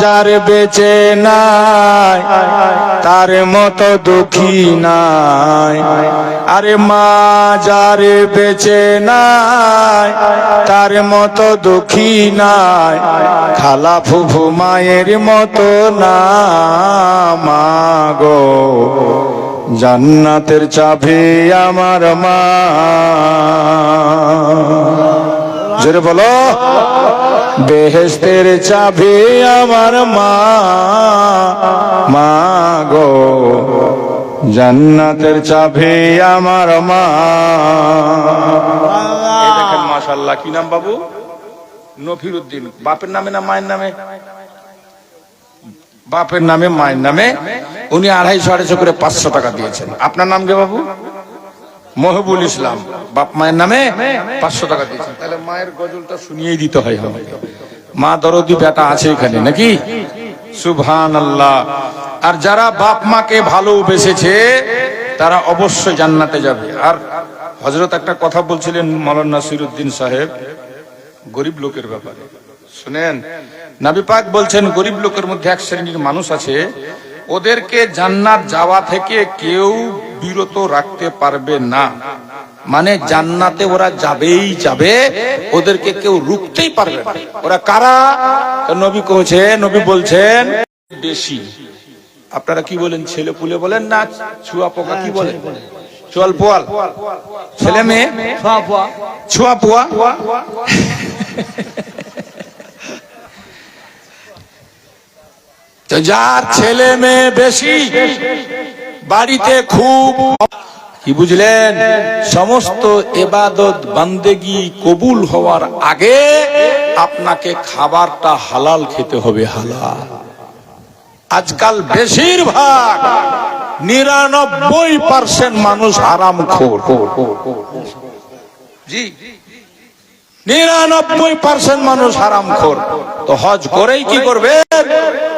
যার বেঁচে নাই, তার মতো দুঃখী নাই। আরে মা যার বেঁচে নাই, তার মতো দুঃখী নাই। খালা ফুফু মায়ের মতো না, মা গো। জান্নাতের চাবি আমার মা। জোরে বলো। বেহেস্তের চাবি আমার মা মা গো। জান্নাতের চাবি আমার মা। দেখেন মাশাল্লাহ কি নাম বাবু? নফিরুদ্দিন। বাপের নামে না মায়ের নামে? বাপের নামে, মায়ের নামে? উনি আড়াইশো আড়াইশো করে পাঁচশো টাকা দিয়েছেন। আপনার নাম কে বাবু? মহবুল ইসলাম। বাপ মায়ের নামে পাঁচশো টাকা দিয়েছেন তাহলে মায়ের গজলটা শুনিয়েই দিতে হয় আমাকে। মা দরদি বেটা আছে এখানে নাকি? সুবহান আল্লাহ আর যারা বাপ মাকে ভালোবেসেছে তারা অবশ্যই জান্নাতে যাবে। আর হজরত একটা কথা বলছিলেন মৌলানা নাসিরুদ্দিন সাহেব গরিব লোকের ব্যাপারে। শুনেন নাবি পাক বলছেন গরিব লোকের মধ্যে এক শ্রেণির মানুষ আছে ওদেরকে জান্নাত যাওয়া থেকে কেউ বিরত রাখতে পারবে না। মানে জান্নাতে ওরা যাবেই যাবে ওদেরকে কেউ রুখতেই পারবে না। ওরা কারা? নবী কহছে নবী বলছেন বেশি। আপনারা কি বলেন ছেলে পুলে বলেন না ছুয়া পোকা কি বলেন চুয়াল পোয়াল। ছেলে মেয়ে? ছুয়া পোয়া? তো যার ছেলে মেয়ে বেশি বাড়িতে খুব কি বুঝলেন? সমস্ত এবাদত বান্দেগি কবুল হওয়ার আগে আপনাকে খাবারটা হালাল খেতে হবে হালাল। আজকাল বেশিরভাগ নিরানব্বই পার্সেন্ট মানুষ হারাম খোর জি। নিরানব্বই পার্সেন্ট মানুষ হারাম খোর তো হজ করেই কি করবে?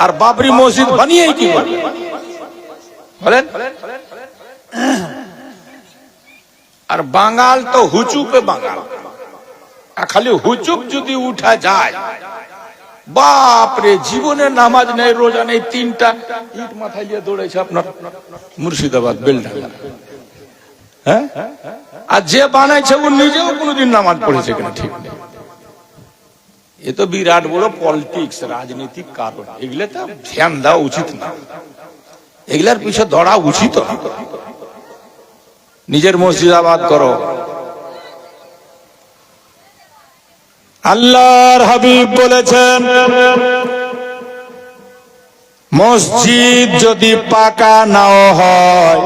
আর বাবরি মসজিদ বানিয়েই কি করবে? বলেন? আর বাঙাল তো হুচুপে বাঙাল। খালি হুচুপ যদি উঠা যায় বাপরে জীবনে নামাজ নেই, রোজা নেই, তিনটা ইট মাথায় দিয়ে দৌড়েছে আপনার মুর্শিদাবাদ বেলডাঙ্গা। হ্যাঁ? আর যে বানাইছে, ও নিজেও কোনোদিন নামাজ পড়েছে কিনা ঠিক নেই। এ তো বিরাট বড় পলিটিক্স রাজনৈতিক কারণ। এগুলো তো ধ্যান দেওয়া উচিত না। এগুলার পিছনে ধরা উচিত। নিজের মসজিদ আবাদ করো। আল্লাহর হাবিব বলেছেন মসজিদ যদি পাকা নাও হয়,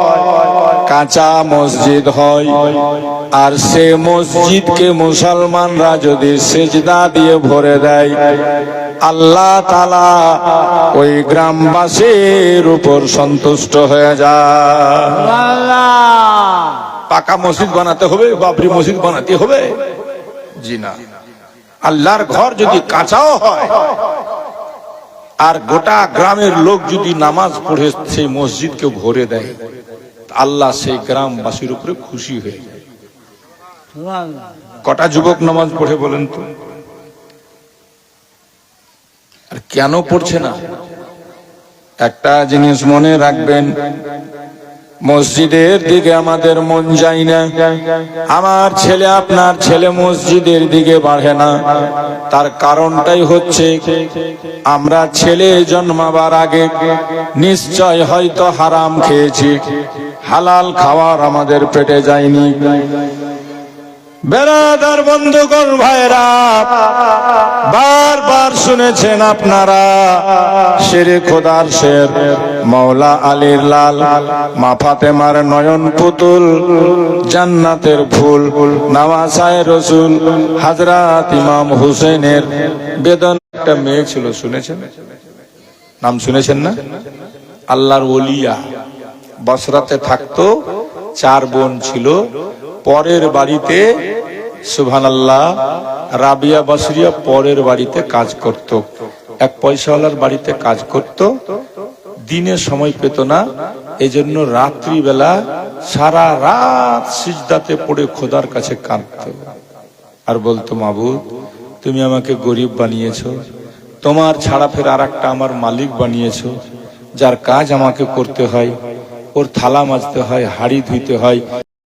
কাঁচা মসজিদ হয়। আর সে মসজিদকে মুসলমানরা যদি সেজদা দিয়ে ভরে দেয়, আল্লাহ তালা ওই গ্রামবাসীর উপর সন্তুষ্ট হয়ে যায়। পাকা মসজিদ বানাতে হবে, বাবরি মসজিদ বানাতে হবে। জি না। আল্লাহর ঘর যদি কাঁচাও হয় আর গোটা গ্রামের লোক যদি নামাজ পড়ে সেই মসজিদকে ভরে দেয়, আল্লাহ সেই গ্রামবাসীর উপরে খুশি হয়ে যায়। কটা যুবক নামাজ পড়ে বলেন তো? আর কেন পড়ছে না? একটা জিনিস মনে রাখবেন মসজিদের দিকে আমাদের মন যায় না। আমার ছেলে আপনার ছেলে মসজিদের দিকে বাড়ে না। তার কারণটাই হচ্ছে, আমরা ছেলে জন্মাবার আগে নিশ্চয় হয়তো হারাম খেয়েছি। হালাল খাওয়ার আমাদের পেটে যায়নি। বেড়াদার বন্ধুগণ ভাইরা বারবার শুনেছেন আপনারা শেরে খোদার শের মৌলা আলীর লাল, মা ফাতেমার নয়ন পুতুল, জান্নাতের ফুল নামাসায় রসুল, হাজরাত ইমাম হুসেনের বেদন। একটা মেয়ে ছিল, শুনেছেন? নাম শুনেছেন না? আল্লাহর ওলিয়া, বসরাতে থাকতো চার বোন ছিল। পরের বাড়িতে সুভান আল্লাহ রাবিয়া, বসরিয়া পরের বাড়িতে কাজ করত। এক পয়সাওয়ালার বাড়িতে কাজ করত। দিনে সময় পেত না। এজন্য রাত্রিবেলা সারা রাত সিজদাতে পড়ে খোদার কাছে কাঁদত। আর বলতো, মাবুদ, তুমি আমাকে গরিব বানিয়েছো। তোমার ছাড়া ফের আর একটা আমার মালিক বানিয়েছো। যার কাজ আমাকে করতে হয় ওর থালা মাজতে হয় হাড়ি ধুইতে হয়